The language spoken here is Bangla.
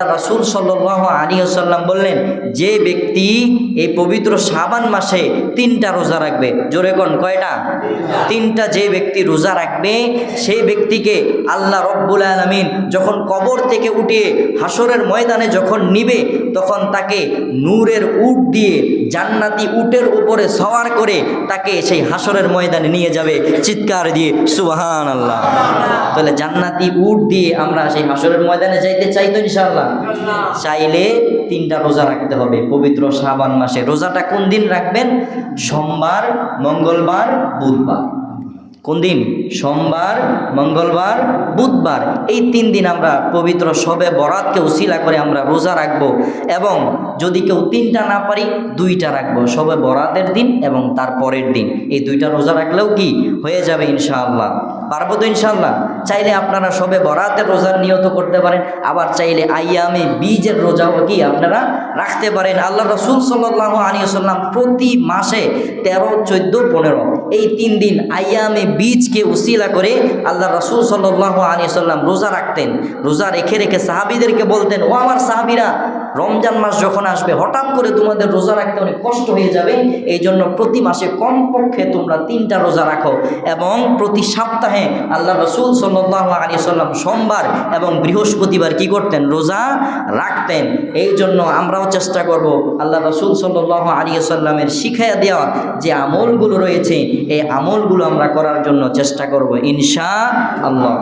রাসুল সাল্লাহ আলী সাল্লাম বললেন, যে ব্যক্তি এই পবিত্র সাবান মাসে তিনটা রোজা রাখবে, জোরে কোন, কয়টা? তিনটা যে ব্যক্তি রোজা রাখবে, সেই ব্যক্তিকে আল্লাহ রব্বুল আলমিন যখন কবর থেকে উঠিয়ে হাসরের ময়দানে যখন নিবে তখন তাকে নূরের উট দিয়ে জান্নাতি উটের উপরে সওয়ার করে তাকে সেই হাসরের ময়দানে নিয়ে যাবে। চিৎকার দিয়ে সুবহান আল্লাহ তাহলে জান্নাতি উট দিয়ে আমরা সেই হাসরের ময়দানে যাইতে চাই তো ইনশাআল্লাহ? চাইলে তিনটা রোজা রাখতে হবে। পবিত্র শ্রাবণ মাসে। রোজাটা কোন দিন রাখবেন? সোমবার মঙ্গলবার বুধবার। কোন দিন? সোমবার, মঙ্গলবার, বুধবার। এই তিন দিন আমরা পবিত্র সবে বরাতকে উশিলা করে আমরা রোজা রাখব এবং যদি কেউ তিনটা না পারি, দুইটা রাখব। সবে বরাতের দিন এবং তার পরের দিন। এই দুইটা রোজা রাখলেও কি? হয়ে যাবে ইনশাআল্লাহ। পারব তো ইনশাআল্লাহ। চাইলে আপনারা সবে বরাতের রোজার নিয়ত করতে পারেন, আবার চাইলে আইয়ামে বীজের রোজাও কি আপনারা রাখতে পারেন। আল্লাহ রসুল সাল্লাহ আলিয়াল্লাম প্রতি মাসে তেরো, চোদ্দ, পনেরো এই তিন দিন আইয়ামে বীজকে উসিলা করে আল্লাহ রসুল সাল্লাহ আলিয়াল্লাম রোজা রাখতেন। রোজা রেখে রেখে সাহাবিদেরকে বলতেন, ও আমার সাহাবিরা রমজান মাস যখন আসবে, হঠাৎ করে তোমাদের রোজা রাখতে অনেক কষ্ট হয়ে যাবে। এই জন্য প্রতি মাসে কমপক্ষে তোমরা তিনটা রোজা রাখো এবং প্রতি সপ্তাহে আল্লাহ রসুল সাল্লাহ আলী সাল্লাম সোমবার এবং বৃহস্পতিবার কি করতেন? রোজা রাখতেন। এই জন্য আমরাও চেষ্টা করব আল্লাহ রসুল সাল্লাহ আলী সাল্লামের শিখাইয়া দেওয়া যে আমলগুলো রয়েছে, এই আমলগুলো আমরা করার জন্য চেষ্টা করব ইনশা আল্লাহ